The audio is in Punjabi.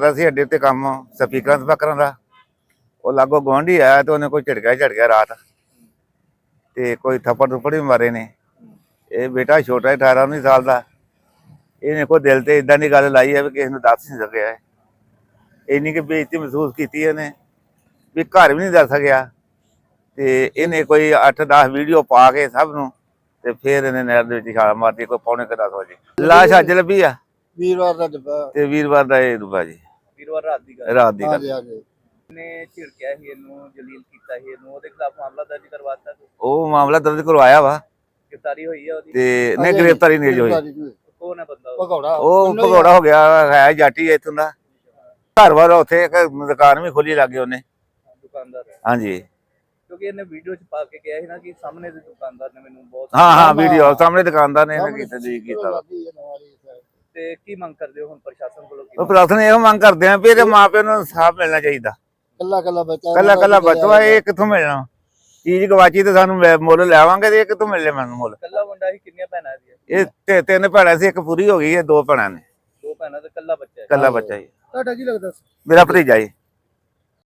ਦਾ ਸੀ ਅੱਡੇ ਤੇ ਕੰਮ ਸਪੀਕਰਾਂ ਸਪਾਕਰਾਂ ਦਾ। ਉਹ ਲਾਗੋ ਗਵਾਂਢੀ ਆਇਆ ਤੇ ਉਹਨੇ ਕੋਈ ਝਟਕਾ ਝਟਕਿਆ ਰਾਤ। ਤੇ ਕੋਈ ਥੱਪੜ ਥੁੱਪੜ ਵੀ ਮਾਰੇ ਨੇ। ਇਹ ਬੇਟਾ ਛੋਟਾ ਹੈ 18 19 ਸਾਲ ਦਾ। ਇਹਨੇ ਕੋਈ ਦਿਲ ਤੇ ਇਦਾਂ ਦੀ ਗੱਲ ਲਾਈ ਹੈ ਵੀ ਕਿਸੇ ਨੂੰ ਦੱਸ ਨਹੀਂ ਸਕਿਆ ਇੰਨੀ ਕਿ ਬੇਇੱਜ਼ਤੀ ਮਹਿਸੂਸ ਕੀਤੀ ਇਹਨੇ ਵੀ ਘਰ ਵੀ ਨਹੀਂ ਦੱਸ ਸਕਿਆ। ਤੇ ਇਹਨੇ ਕੋਈ 8-10 ਵੀਡੀਓ ਪਾ ਕੇ ਸਭ ਨੂੰ ਤੇ ਫਿਰ ਇਹਨੇ ਨਹਿਰ ਦੇ ਵਿੱਚ ਛਾਲ ਮਾਰਤੀ ਕੋਈ ਪੌਣੇ ਕੁ ਦਸ ਵਜੇ। ਲਾਸ਼ ਅੱਜ ਲੱਭੀ ਆ? ਵੀਰਵਾਰ ਦਾ ਡੱਬਾ। ਤੇ ਵੀਰਵਾਰ ਦਾ ਇਹ ਦੁਬਾ ਜੀ। ਵੀਰਵਾਰ ਰਾਤ ਦੀ ਗੱਲ। ਰਾਤ ਦੀ ਗੱਲ। ਹਾਂਜੀ ਹਾਂਜੀ। ਨੇ ਝਿੜਕਿਆ ਸੀ ਇਹਨੂੰ ਜਲੀਲ ਕੀਤਾ ਸੀ ਇਹਨੂੰ ਉਹਦੇ ਖਿਲਾਫ ਮਾਮਲਾ ਦਰਜ ਕਰਵਾਤਾ ਉਹ ਮਾਮਲਾ ਦਰਜ ਕਰਵਾਇਆ ਵਾ। ਗ੍ਰਿਫਤਾਰੀ ਹੋਈ ਹੈ ਉਹਦੀ? ਤੇ ਨਹੀਂ ਗ੍ਰਿਫਤਾਰੀ ਨਹੀਂ ਅਜੇ ਹੋਈ। ਕੌਣ ਹੈ ਬੰਦਾ ਉਹ? ਭਗੌੜਾ। ਉਹ ਭਗੌੜਾ ਹੋ ਗਿਆ ਹੈ ਜਾਟੀ ਇੱਥੋਂ ਦਾ। ਘਰ ਵਾਲਾ ਉੱਥੇ ਇੱਕ ਦੁਕਾਨ ਵੀ ਖੋਲੀ ਲੱਗੇ ਉਹਨੇ। ਦੁਕਾਨਦਾਰ ਹਾਂਜੀ। ਕਿਉਂਕਿ ਇਹਨੇ ਵੀਡੀਓ ਚ ਪਾ ਕੇ ਕਿਹਾ ਸੀ ਨਾ ਕਿ ਸਾਹਮਣੇ ਦੇ ਦੁਕਾਨਦਾਰ ਨੇ ਮੈਨੂੰ ਬਹੁਤ ਹਾਂ ਹਾਂ ਵੀਡੀਓ ਸਾਹਮਣੇ ਦੁਕਾਨਦਾਰ ਨੇ ਇਹਨੇ ਕੀਤਾ ਜੀ ਕੀਤਾ ਵਾ। ਤੇ ਕੀ ਮੰਗ ਕਰਦੇ ਹੋ ਹੁਣ ਪ੍ਰਸ਼ਾਸਨ ਕੋਲੋਂ ਕੀ ਉਹ ਪ੍ਰਸ਼ਾਸਨ ਇਹੋ ਮੰਗ ਕਰਦੇ ਆ ਵੀ ਇਹਦੇ ਮਾਪਿਆਂ ਨੂੰ ਇਨਸਾਫ ਮਿਲਣਾ ਚਾਹੀਦਾ। ਕੱਲਾ ਕੱਲਾ ਬੱਚਾ ਕੱਲਾ ਕੱਲਾ ਬੱਚਾ ਇਹ ਕਿੱਥੋਂ ਮਿਲਣਾ? ਚੀਜ਼ ਗਵਾਚੀ ਤੇ ਸਾਨੂੰ ਮੁੱਲ ਲੈਵਾਂਗੇ ਤੇ ਇਹ ਕਿੱਥੋਂ ਮਿਲਣੇ ਮੈਨੂੰ ਮੁੱਲ? ਕੱਲਾ ਮੁੰਡਾ ਸੀ ਕਿੰਨੀਆਂ ਭੈਣਾਂ ਦੀਆਂ? ਇਹ ਤੇ- ਤਿੰਨ ਭੈਣਾਂ ਸੀ ਇੱਕ ਪੂਰੀ ਹੋ ਗਈ ਹੈ ਦੋ ਭੈਣਾਂ ਨੇ। ਦੋ ਭੈਣਾਂ ਤੇ ਕੱਲਾ ਬੱਚਾ ਹੈ। ਕੱਲਾ ਬੱਚਾ ਹੀ। ਤੁਹਾਡਾ ਕੀ ਲੱਗਦਾ ਸੀ? ਮੇਰਾ ਭਤੀਜਾ ਜੀ।